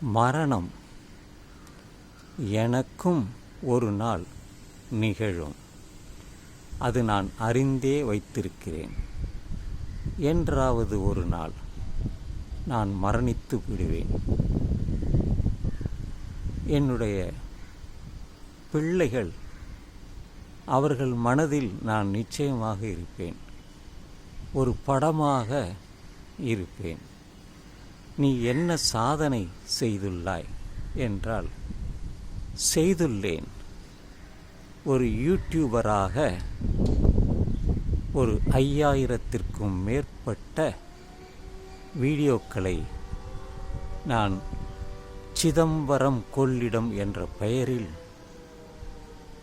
மரணம் எனக்கும் ஒரு நாள் நிகழும். அது நான் அறிந்தே வைத்திருக்கிறேன். என்றாவது ஒரு நாள் நான் மரணித்து விடுவேன். என்னுடைய பிள்ளைகள் அவர்கள் மனதில் நான் நிச்சயமாக இருப்பேன். ஒரு படமாக இருப்பேன். நீ என்ன சாதனை செய்துள்ளாய்? என்றால் செய்துள்ளேன். ஒரு யூடியூபராக ஒரு ஐயாயிரத்திற்கும் மேற்பட்ட வீடியோக்களை நான் சிதம்பரம் கொள்ளிடம் என்ற பெயரில்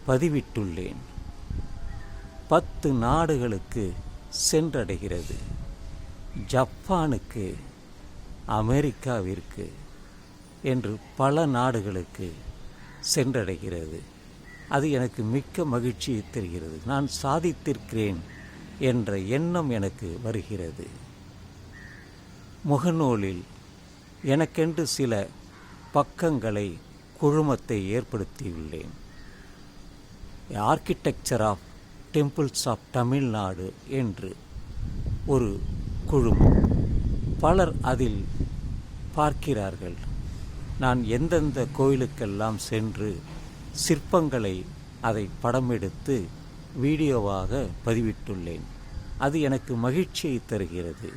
பதிவிட்டுள்ளேன். பத்து நாடுகளுக்கு சென்றடைகிறது. ஜப்பானுக்கு அமெரிக்காவிற்கு என்று பல நாடுகளுக்கு சென்றடைகிறது. அது எனக்கு மிக்க மகிழ்ச்சியை தருகிறது. நான் சாதித்திருக்கிறேன் என்ற எண்ணம் எனக்கு வருகிறது. முகநூலில் எனக்கென்று சில பக்கங்களை குழுமத்தை ஏற்படுத்தியுள்ளேன். Architecture of temples of Tamil Nadu என்று ஒரு குழுமம். பலர் அதில் பார்க்கிறார்கள். நான் எந்தெந்த கோயிலுக்கெல்லாம் சென்று சிற்பங்களை அதை படமெடுத்து வீடியோவாக பதிவிட்டுள்ளேன் அது எனக்கு மகிழ்ச்சியை தருகிறது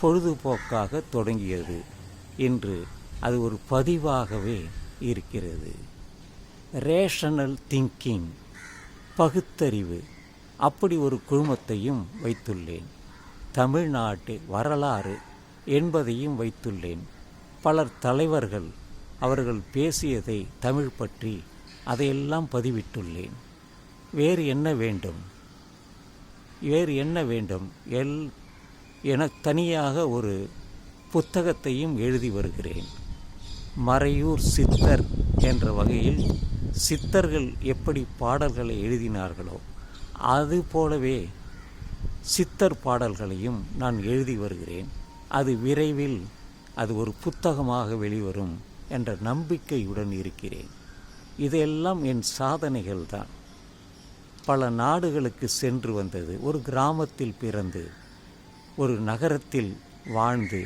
பொழுதுபோக்காக தொடங்கியது இன்று அது ஒரு பதிவாகவே இருக்கிறது. ரேஷனல் திங்கிங் பகுத்தறிவு அப்படி ஒரு குழுமத்தையும் வைத்துள்ளேன். தமிழ்நாட்டு வரலாறு என்பதையும் வைத்துள்ளேன். பலர் தலைவர்கள் அவர்கள் பேசியதை தமிழ் பற்றி அதையெல்லாம் பதிவிட்டுள்ளேன். வேறு என்ன வேண்டும்? வேறு என்ன வேண்டும்? எல் என தனியாக ஒரு புத்தகத்தையும் எழுதி வருகிறேன். மறையூர் சித்தர் என்ற வகையில் சித்தர்கள் எப்படி பாடல்களை எழுதினார்களோ அது போலவே சித்தர் பாடல்களையும் நான் எழுதி வருகிறேன். அது விரைவில் அது ஒரு புத்தகமாக வெளிவரும் என்ற நம்பிக்கையுடன் இருக்கிறேன். இதையெல்லாம் என் சாதனைகள் தான். பல நாடுகளுக்கு சென்று வந்தது ஒரு கிராமத்தில் பிறந்து ஒரு நகரத்தில் வாழ்ந்து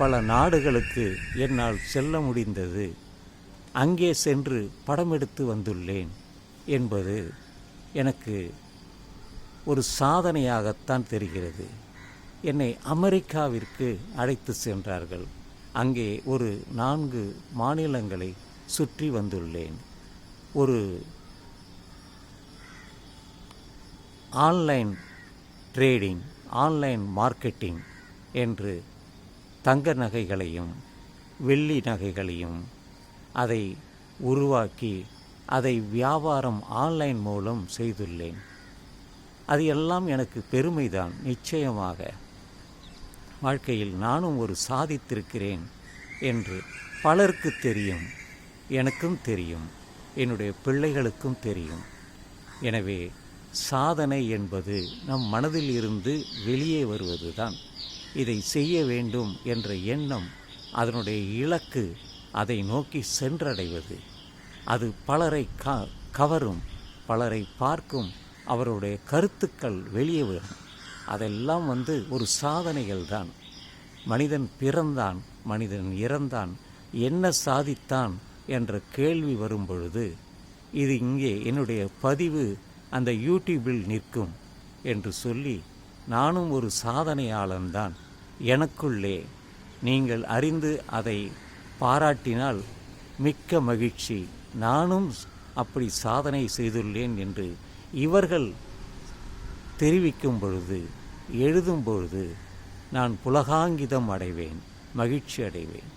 பல நாடுகளுக்கு என்னால் செல்ல முடிந்தது. அங்கே சென்று படமெடுத்து வந்துள்ளேன் என்பது எனக்கு ஒரு சாதனையாகத்தான் தெரிகிறது. என்னை அமெரிக்காவிற்கு அழைத்து சென்றார்கள். அங்கே ஒரு நான்கு மாநிலங்களை சுற்றி வந்துள்ளேன். ஒரு ஆன்லைன் ட்ரேடிங் ஆன்லைன் மார்க்கெட்டிங் என்று தங்க நகைகளையும் வெள்ளி நகைகளையும் அதை உருவாக்கி அதை வியாபாரம் ஆன்லைன் மூலம் செய்துள்ளேன். அது எல்லாம் எனக்கு பெருமைதான் நிச்சயமாக. வாழ்க்கையில் நானும் ஒரு சாதித்திருக்கிறேன் என்று பலருக்கு தெரியும் எனக்கும் தெரியும் என்னுடைய பிள்ளைகளுக்கும் தெரியும். எனவே சாதனை என்பது நம் மனதில் இருந்து வெளியே வருவதுதான். இதை செய்ய வேண்டும் என்ற எண்ணம் அதனுடைய இலக்கு அதை நோக்கி சென்றடைவது. அது பலரை க கவரும் பலரை பார்க்கும் அவருடைய கருத்துக்கள் வெளியே வரும். அதெல்லாம் வந்து ஒரு சாதனைகள் தான் மனிதன் பிறந்தான் மனிதன் இறந்தான் என்ன சாதித்தான் என்ற கேள்வி வரும் பொழுது இது இங்கே என்னுடைய பதிவு அந்த யூடியூபில் நிற்கும் என்று சொல்லி நானும் ஒரு சாதனையாளன்தான் எனக்குள்ளே. நீங்கள் அறிந்து அதை பாராட்டினால் மிக்க மகிழ்ச்சி. நானும் அப்படி சாதனை செய்துள்ளேன் என்று இவர்கள் தெரிவிக்கும் பொழுது எழுதும் பொழுது நான் புலகாங்கிதம் அடைவேன் மகிழ்ச்சி அடைவேன்.